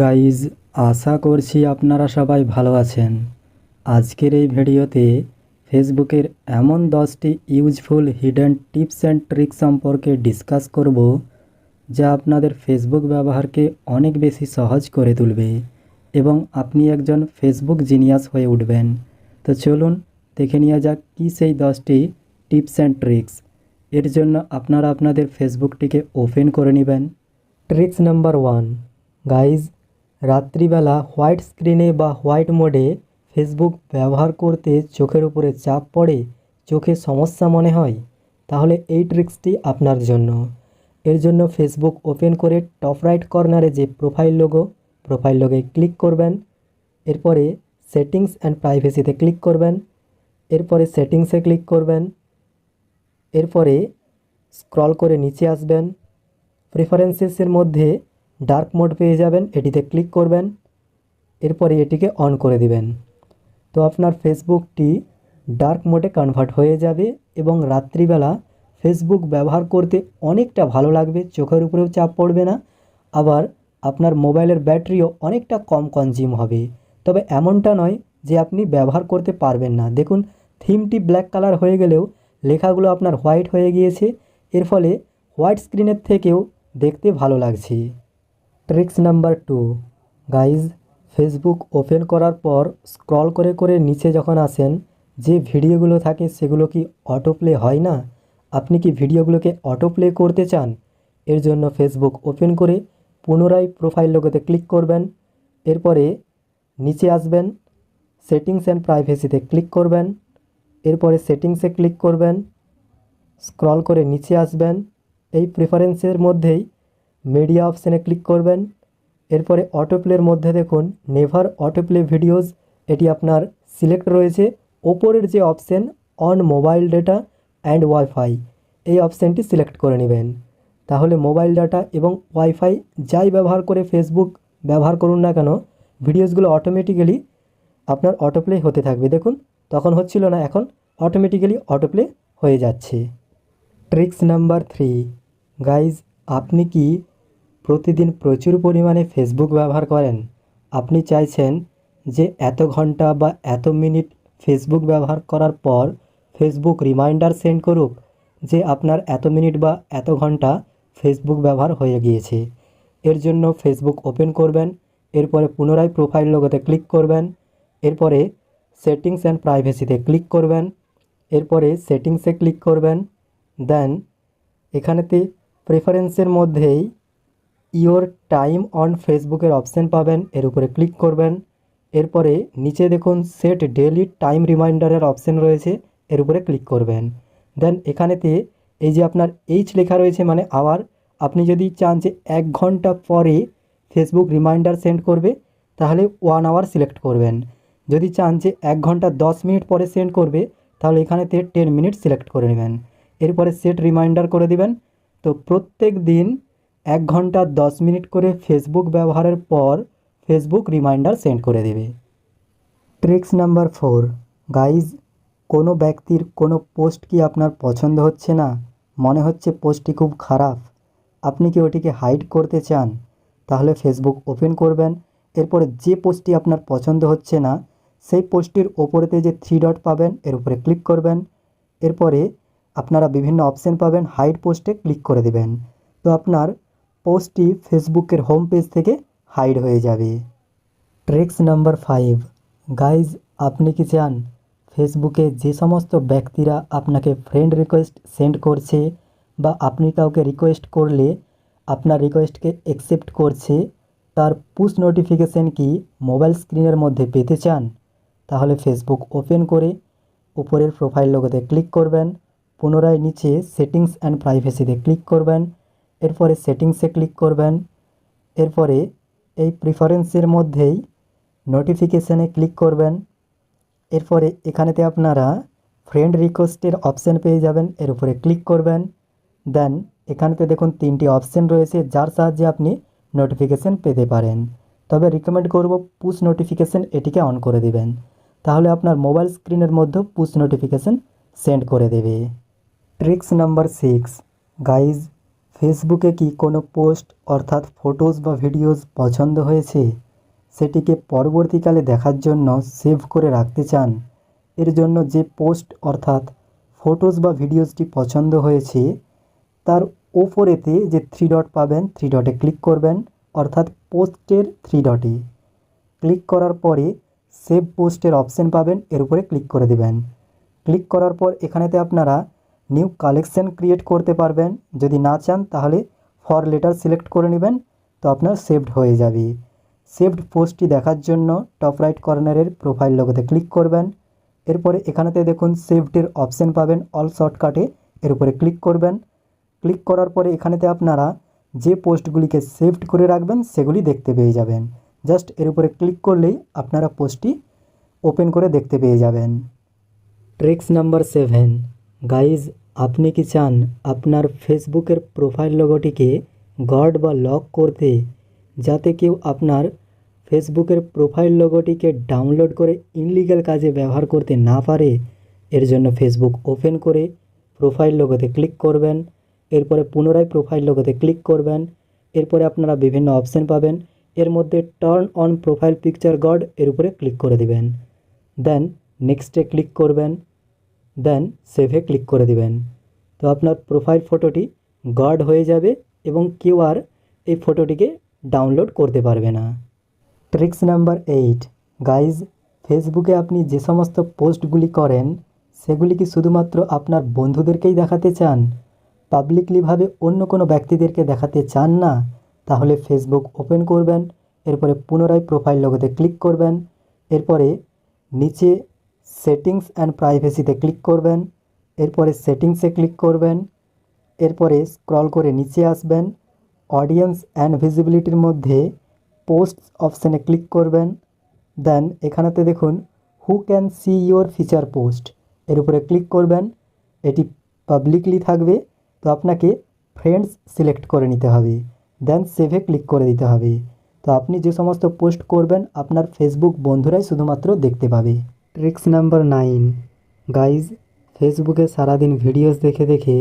Guys আশা করছি আপনারা সবাই ভালো আছেন। আজকের এই ভিডিওতে ফেসবুকের এমন দশটি useful hidden tips and trick সম্পর্কে ডিসকাস করব, যা আপনাদের ফেসবুক ব্যবহারকে অনেক বেশি সহজ করে তুলবে এবং আপনি একজন ফেসবুক জিনিয়াস হয়ে উঠবেন। তো চলুন দেখে নেওয়া যাক কী সেই দশটি টিপস অ্যান্ড ট্রিক্স এর জন্য আপনারা আপনাদের ফেসবুকটিকে ওপেন করে নেবেন। ট্রিক্স নাম্বার ওয়ান গাইজ রাত্রিবেলা হোয়াইট স্ক্রিনে বা হোয়াইট মোডে ফেসবুক ব্যবহার করতে চোখের উপরে চাপ পড়ে চোখে সমস্যা মনে হয়, তাহলে এই ট্রিক্সটি আপনার জন্য। এর জন্য ফেসবুক ওপেন করে টপ রাইট কর্নারে যে প্রোফাইল লোগো, প্রোফাইল লোগে ক্লিক করবেন। এরপরে সেটিংস অ্যান্ড প্রাইভেসিতে ক্লিক করবেন। এরপরে সেটিংসে ক্লিক করবেন। এরপরে স্ক্রল করে নিচে আসবেন। প্রেফারেন্সেসের মধ্যে ডার্ক মোড পেয়ে যাবেন, এটিতে ক্লিক করবেন, এরপরে এটিকে অন করে দিবেন। তো আপনার ফেসবুকটি ডার্ক মোডে কনভার্ট হয়ে যাবে এবং রাত্রিবেলা ফেসবুক ব্যবহার করতে অনেকটা ভালো লাগবে, চোখের উপরেও চাপ পড়বে না, আবার আপনার মোবাইলের ব্যাটারিও অনেকটা কম কনজিউম হবে। তবে এমনটা নয় যে আপনি ব্যবহার করতে পারবেন না। দেখুন, থিমটি ব্ল্যাক কালার হয়ে গেলেও লেখাগুলো আপনার হোয়াইট হয়ে গিয়েছে, এর ফলে হোয়াইট স্ক্রিনের থেকেও দেখতে ভালো লাগছে। Tricks number two guys Facebook open করার পর স্ক্রল করে করে নিচে যখন আসেন, যে ভিডিওগুলো থাকে সেগুলো কি অটো প্লে হয় না? আপনি কি ভিডিওগুলোকে অটো প্লে করতে চান? এর জন্য ফেসবুক ওপেন করে পুনরায় প্রোফাইল লোগোতে ক্লিক করবেন। এরপরে নিচে আসবেন সেটিংস অ্যান্ড প্রাইভেসিতে ক্লিক করবেন। এরপরে সেটিংসে ক্লিক করবেন। স্ক্রল করে নিচে আসবেন। এই প্রেফারেন্সের মধ্যেই মিডিয়া অপশানে ক্লিক করবেন। এরপরে অটোপ্লের মধ্যে দেখুন নেভার অটোপ্লে ভিডিওস এটি আপনার সিলেক্ট রয়েছে। ওপরের যে option on mobile data and WiFi এই অপশানটি সিলেক্ট করে নেবেন। তাহলে মোবাইল ডাটা এবং ওয়াইফাই যাই ব্যবহার করে ফেসবুক ব্যবহার করুন না কেন ভিডিওসগুলো অটোমেটিক্যালি আপনার অটোপ্লে হতে থাকবে। দেখুন, তখন হচ্ছিল না, এখন অটোমেটিক্যালি অটোপ্লে হয়ে যাচ্ছে। ট্রিক্স নাম্বার থ্রি গাইজ আপনি কি প্রতিদিন প্রচুর পরিমাণে ফেসবুক ব্যবহার করেন। আপনি চাইছেন যে এত ঘণ্টা বা এত মিনিট ফেসবুক ব্যবহার করার পর ফেসবুক রিমাইন্ডার সেন্ড করুক, যে আপনার এত মিনিট বা এত ঘণ্টা ফেসবুক ব্যবহার হয়ে গিয়েছে। এর জন্য ফেসবুক ওপেন করবেন, এরপরে পুনরায় প্রোফাইল লোগোতে ক্লিক করবেন, এরপরে সেটিংস অ্যান্ড প্রাইভেসিতে ক্লিক করবেন, এরপরে সেটিংসে ক্লিক করবেন দেন এখানেতে প্রেফারেন্সের মধ্যেই ইওর টাইম অন ফেসবুকের অপশান পাবেন, এর উপরে ক্লিক করবেন। এরপরে নিচে দেখুন, সেট ডেলি টাইম রিমাইন্ডারের অপশান রয়েছে, এর উপরে ক্লিক করবেন। দেন এখানেতে এই যে আপনার এইচ লেখা রয়েছে মানে আওয়ার, আপনি যদি চান যে এক ঘণ্টা পরে ফেসবুক রিমাইন্ডার সেন্ড করবে, তাহলে ওয়ান আওয়ার সিলেক্ট করবেন। যদি চান যে এক ঘণ্টা দশ মিনিট পরে সেন্ড করবে, তাহলে এখানেতে টেন মিনিট সিলেক্ট করে নেবেন। এরপরে সেট রিমাইন্ডার করে দিবেন। তো প্রত্যেক দিন এক ঘণ্টা দশ মিনিট করে ফেসবুক ব্যবহারের পর ফেসবুক রিমাইন্ডার সেন্ড করে দেবে। ট্রিক্স নাম্বার ফোর গাইজ কোনো ব্যক্তির কোনো পোস্ট কি আপনার পছন্দ হচ্ছে না? মনে হচ্ছে পোস্টটি খুব খারাপ। আপনি কি ওটিকে হাইড করতে চান? তাহলে ফেসবুক ওপেন করবেন। এরপরে যে পোস্টটি আপনার পছন্দ হচ্ছে না, সেই পোস্টটির ওপরেতে যে থ্রি ডট পাবেন, এর উপরে ক্লিক করবেন। এরপরে আপনারা বিভিন্ন অপশান পাবেন হাইড পোস্টে ক্লিক করে দেবেন। তো আপনার পোস্টটি ফেসবুকের হোম পেজ থেকে হাইড হয়ে যাবে। Tricks number five. গাইজ, আপনি কি চান? ফেসবুকে যে সমস্ত ব্যক্তিরা আপনাকে ফ্রেন্ড রিকোয়েস্ট সেন্ড করছে বা আপনি কাউকে রিকোয়েস্ট করলে আপনার রিকোয়েস্টকে অ্যাকসেপ্ট করছে, তার পুশ নোটিফিকেশান কি মোবাইল স্ক্রিনের মধ্যে পেতে চান? তাহলে ফেসবুক ওপেন করে উপরের প্রোফাইল লোগোতে ক্লিক করবেন, পুনরায় নিচে সেটিংস অ্যান্ড প্রাইভেসিতে ক্লিক করবেন এরপরে সেটিংসে ক্লিক করবেন। এরপরে এই প্রিফারেন্সের মধ্যেই নোটিফিকেশানে ক্লিক করবেন। এরপরে এখানেতে আপনারা ফ্রেন্ড রিকোয়েস্টের অপশান পেয়ে যাবেন, এর উপরে ক্লিক করবেন। দেন এখানেতে দেখুন তিনটি অপশান রয়েছে, যার সাহায্যে আপনি নোটিফিকেশান পেতে পারেন। তবে রিকমেন্ড করব পুশ নোটিফিকেশান এটিকে অন করে দিবেন। তাহলে আপনার মোবাইল স্ক্রিনের মধ্যেও পুশ নোটিফিকেশান সেন্ড করে দেবে। ট্রিক্স নাম্বার সিক্স গাইজ ফেসবুকে কি কোনো পোস্ট, অর্থাৎ ফটোস বা ভিডিওস পছন্দ হয়েছে? সেটিকে পরবর্তীকালে দেখার জন্য সেভ করে রাখতে চান। এর জন্য যে পোস্ট, অর্থাৎ ফটোস বা ভিডিওসটি পছন্দ হয়েছে, তার ওপরেতে যে থ্রি ডট পাবেন থ্রি ডটে ক্লিক করবেন, অর্থাৎ পোস্টের থ্রি ডটে ক্লিক করার পরে সেভ পোস্টের অপশন পাবেন, এর উপরে ক্লিক করে দেবেন। ক্লিক করার পর এখানেতে আপনারা নিউ কালেকশন ক্রিয়েট করতে পারবেন। যদি না চান, তাহলে ফর লেটার সিলেক্ট করে নেবেন, তো আপনার সেভড হয়ে যাবে। সেভড পোস্টটি দেখার জন্য টপ রাইট কর্নারের প্রোফাইল লোগোতে ক্লিক করবেন। এরপরে এখানেতে দেখুন সেভডের অপশান পাবেন অল শর্টকাটে এর উপরে ক্লিক করবেন। ক্লিক করার পরে এখানেতে আপনারা যে পোস্টগুলিকে সেভড করে রাখবেন, সেগুলি দেখতে পেয়ে যাবেন। জাস্ট এর উপরে ক্লিক করলেই আপনারা পোস্টটি ওপেন করে দেখতে পেয়ে যাবেন। ট্রিক্স নাম্বার সেভেন গাইজ আপনি কি চান আপনার ফেসবুকের প্রোফাইল লোগোটিকে গড বা লক করতে, যাতে কেউ আপনার ফেসবুকের প্রোফাইল লোগোটিকে ডাউনলোড করে ইনলিগ্যাল কাজে ব্যবহার করতে না পারে? এর জন্য ফেসবুক ওপেন করে প্রোফাইল লোগোতে ক্লিক করবেন, এরপরে পুনরায় প্রোফাইল লোগোতে ক্লিক করবেন, এরপরে আপনারা বিভিন্ন অপশন পাবেন। এর মধ্যে turn on profile picture guard এর উপরে ক্লিক করে দিবেন। দেন নেক্সটে ক্লিক করবেন। দেন সেভে ক্লিক করে দিবেন। তো আপনার প্রোফাইল ফটোটি গার্ড হয়ে যাবে এবং কেউ আর এই ফটোটিকে ডাউনলোড করতে পারবে না। ট্রিক্স নাম্বার এইট গাইজ ফেসবুকে আপনি যে সমস্ত পোস্টগুলি করেন, সেগুলি কি শুধুমাত্র আপনার বন্ধুদেরকেই দেখাতে চান? পাবলিকলিভাবে অন্য কোনো ব্যক্তিদেরকে দেখাতে চান না? তাহলে ফেসবুক ওপেন করবেন, এরপরে পুনরায় প্রোফাইল লোগোতে ক্লিক করবেন, এরপরে নিচে সেটিংস অ্যান্ড প্রাইভেসিতে ক্লিক করবেন, এরপরে সেটিংসে ক্লিক করবেন, এরপরে স্ক্রল করে নিচে আসবেন, অডিয়েন্স অ্যান্ড ভিজিবিলিটির মধ্যে পোস্ট অপশানে ক্লিক করবেন, দেন এখানেতে দেখুন, who can see your feature post, এর উপরে ক্লিক করবেন, এটি পাবলিকলি থাকবে, তো আপনাকে ফ্রেন্ডস সিলেক্ট করে নিতে হবে, দেন সেভে ক্লিক করে দিতে হবে, তো আপনি যে সমস্ত পোস্ট করবেন, আপনার ফেসবুক বন্ধুরাই শুধুমাত্র দেখতে পাবে। Tricks number nine. গাইজ, ফেসবুকে সারাদিন ভিডিওস দেখে দেখে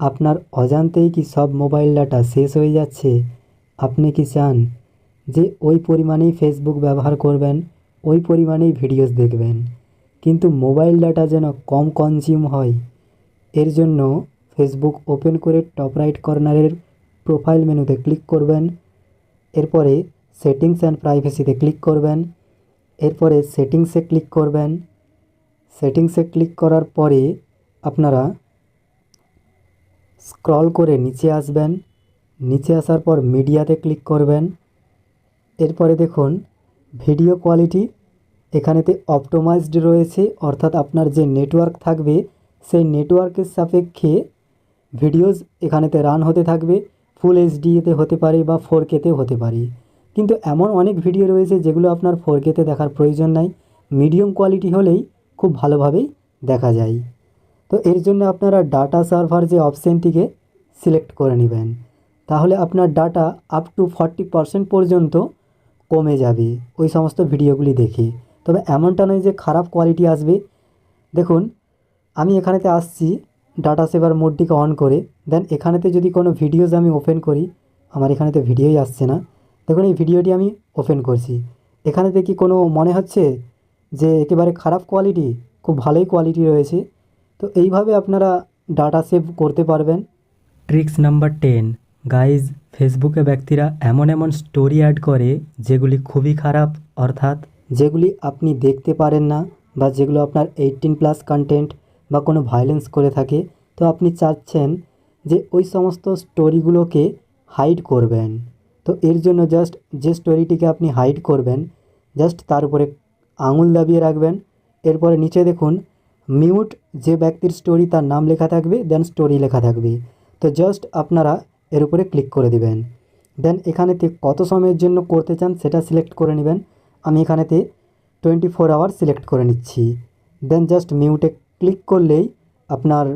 আপনার অজান্তেই কি সব মোবাইল ডাটা শেষ হয়ে যাচ্ছে? আপনি কি চান যে ওই পরিমাণেই ফেসবুক ব্যবহার করবেন, ওই পরিমাণেই ভিডিওস দেখবেন? কিন্তু মোবাইল ডাটা যেন কম কনজিউম হয়, এর জন্য ফেসবুক ওপেন করে টপ রাইট কর্নারের প্রোফাইল মেনুতে ক্লিক করবেন, এরপরে সেটিংস অ্যান্ড প্রাইভেসিতে ক্লিক করবেন এরপরে সেটিংসে ক্লিক করবেন। সেটিংসে ক্লিক করার পরে আপনারা স্ক্রল করে নিচে আসবেন। নিচে আসার পর মিডিয়াতে ক্লিক করবেন। এরপরে দেখুন, ভিডিও কোয়ালিটি এখানেতে অপটোমাইজড রয়েছে। অর্থাৎ আপনার যে নেটওয়ার্ক থাকবে, সেই নেটওয়ার্কের সাপেক্ষে ভিডিওস এখানেতে রান হতে থাকবে। ফুল এইচডিতে হতে পারে বা ফোর কেতেও হতে পারে। কিন্তু এমন অনেক ভিডিও রয়েছে যেগুলো আপনার ফোর কেতে দেখার প্রয়োজন নাই। মিডিয়াম কোয়ালিটি হলেই খুব ভালোভাবেই দেখা যায়। তো এর জন্য আপনারা ডাটা সার্ভার যে অপশানটিকে সিলেক্ট করে নেবেন। তাহলে আপনার data up to forty percent পর্যন্ত কমে যাবে ওই সমস্ত ভিডিওগুলি দেখে। তবে এমনটা নয় যে খারাপ কোয়ালিটি আসবে। দেখুন, আমি এখানেতে আসছি ডাটা সেভার মোডটিকে অন করে দেন এখানেতে যদি কোনো ভিডিওস আমি ওপেন করি, আমার এখানেতে ভিডিওই আসছে না। দেখুন এই ভিডিওটি আমি ওপেন করছি। এখানে দেখি কোনো মনে হচ্ছে যে একেবারে খারাপ কোয়ালিটি খুব ভালোই কোয়ালিটি রয়েছে। তো এইভাবে আপনারা ডাটা সেভ করতে পারবেন। ট্রিক্স নাম্বার টেন গাইজ ফেসবুকে ব্যক্তিরা এমন এমন স্টোরি অ্যাড করে যেগুলি খুবই খারাপ অর্থাৎ যেগুলি আপনি দেখতে পারেন না বা যেগুলো আপনার এইটিন প্লাস কন্টেন্ট বা কোনো ভায়োলেন্স করে থাকে। তো আপনি চাচ্ছেন যে ওই সমস্ত স্টোরিগুলোকে হাইড করবেন। তো এর জন্য জাস্ট যে স্টোরিটিকে আপনি হাইড করবেন জাস্ট তার উপরে আঙুল দাবিয়ে রাখবেন। এরপরে নিচে দেখুন মিউট যে ব্যক্তির স্টোরি তার নাম লেখা থাকবে দেন স্টোরি লেখা থাকবে। তো জাস্ট আপনারা এর উপরে ক্লিক করে দিবেন। দেন এখানেতে কত সময়ের জন্য করতে চান সেটা সিলেক্ট করে নেবেন। আমি এখানেতে টোয়েন্টি ফোর আওয়ার সিলেক্ট করে নিচ্ছি। দেন জাস্ট মিউটে ক্লিক করলেই আপনার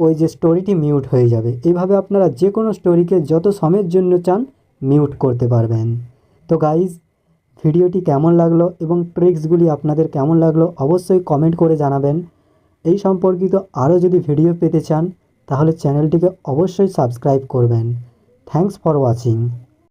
ওই যে স্টোরিটি মিউট হয়ে যাবে। এইভাবে আপনারা যে কোনো স্টোরিকে যত সময়ের জন্য চান মিউট করতে পারবেন। তো গাইজ ভিডিওটি কেমন লাগল এবং ট্রিক্সগুলি আপনাদের কেমন লাগল অবশ্যই কমেন্ট করে জানাবেন। এই সম্পর্কিত আরও যদি ভিডিও পেতে চান, তাহলে চ্যানেলটিকে অবশ্যই সাবস্ক্রাইব করবেন। Thanks for watching